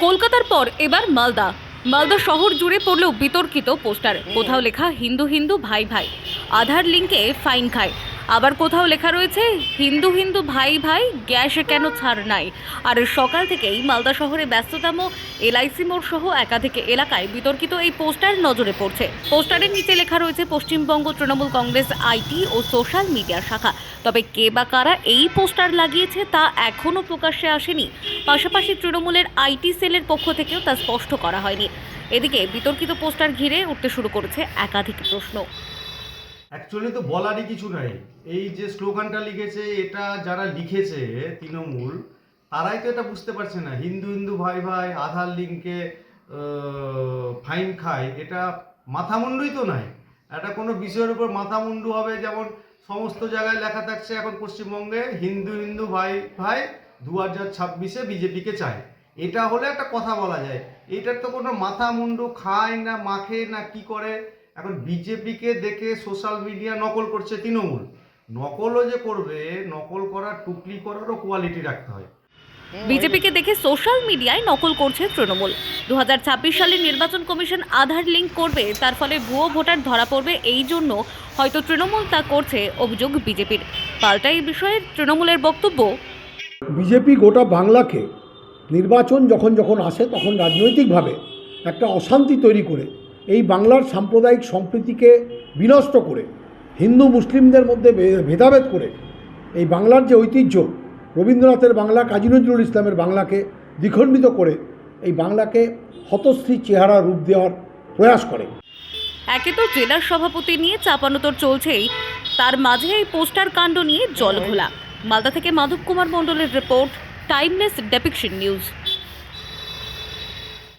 কলকাতার পর এবার মালদা। মালদা শহর জুড়ে পড়লেও বিতর্কিত পোস্টার। কোথাও লেখা, হিন্দু হিন্দু, ভাই ভাই। আধার লিঙ্কে ফাইন খায়। আবার কোথাও লেখা রয়েছে, হিন্দু হিন্দু ভাই ভাই, গ্যাসে কেন ছাড় নাই? আর সকাল থেকেই মালদা শহরে ব্যস্ততম এলআইসি মোড় সহ একাধিক এলাকায় বিতর্কিত এই পোস্টার নজরে পড়ছে। পোস্টারের নিচে লেখা রয়েছে, পশ্চিমবঙ্গ তৃণমূল কংগ্রেস আইটি ও সোশ্যাল মিডিয়া শাখা। তবে কে বা কারা এই পোস্টার লাগিয়েছে তা এখনও প্রকাশ্যে আসেনি। পাশাপাশি তৃণমূলের আইটি সেলের পক্ষ থেকেও তা স্পষ্ট করা হয়নি। এদিকে বিতর্কিত পোস্টার ঘিরে উঠতে শুরু করেছে একাধিক প্রশ্ন। অ্যাকচুয়ালি তো বলারই কিছু নাই। এই যে স্লোগানটা লিখেছে, এটা যারা লিখেছে তৃণমূল, তারাই তো এটা বুঝতে পারছে না। হিন্দু হিন্দু ভাই ভাই, আধার লিঙ্কে ফাইন খায়, এটা মাথামুন্ডুই তো নাই। এটা কোনো বিষয়ের উপর মাথামুন্ডু হবে যেমন সমস্ত জায়গায় লেখা থাকছে এখন পশ্চিমবঙ্গে, হিন্দু হিন্দু ভাই ভাই দু হাজার ছাব্বিশে বিজেপিকে চায়। এটা হলে একটা কথা বলা যায়। এটার তো কোনো মাথা মুন্ডু খায় না, মাখে না, কি করে? এখন বিজেপিকে দেখে সোশ্যাল মিডিয়া নকল করছে তৃণমূল। নকলও যে করবে নকল করার টুকলি করারও কোয়ালিটি রাখতে হয়। বিজেপিকে দেখে সোশ্যাল মিডিয়ায় নকল করছে তৃণমূল। দু সালের নির্বাচন কমিশন আধার লিঙ্ক করবে তার ফলে ভুয়ো ভোটার ধরা পড়বে এই জন্য হয়তো তৃণমূল তা করছে অভিযোগ বিজেপির। পাল্টা এই বিষয়ে তৃণমূলের বক্তব্য? বিজেপি গোটা বাংলাকে নির্বাচন যখন যখন আসে তখন রাজনৈতিকভাবে একটা অশান্তি তৈরি করে। এই বাংলার সাম্প্রদায়িক সম্প্রীতিকে বিনষ্ট করে, হিন্দু মুসলিমদের মধ্যে ভেদাভেদ করে, এই বাংলার যে ঐতিহ্য, রবীন্দ্রনাথের বাংলা, কাজী নজরুল ইসলামের বাংলাকে দ্বিখণ্ডিত করে, এই বাংলাকে হতশ্রী চেহারা রূপ দেওয়ার প্রয়াস করে। একে তো জেলার সভাপতি নিয়ে চাপানোতর চলছেই, তার মাঝে এই পোস্টার কাণ্ড নিয়ে জল ঘোলা। মালদা থেকে মাধব কুমার মণ্ডলের রিপোর্ট, টাইমলেস ডেপিকশন নিউজ।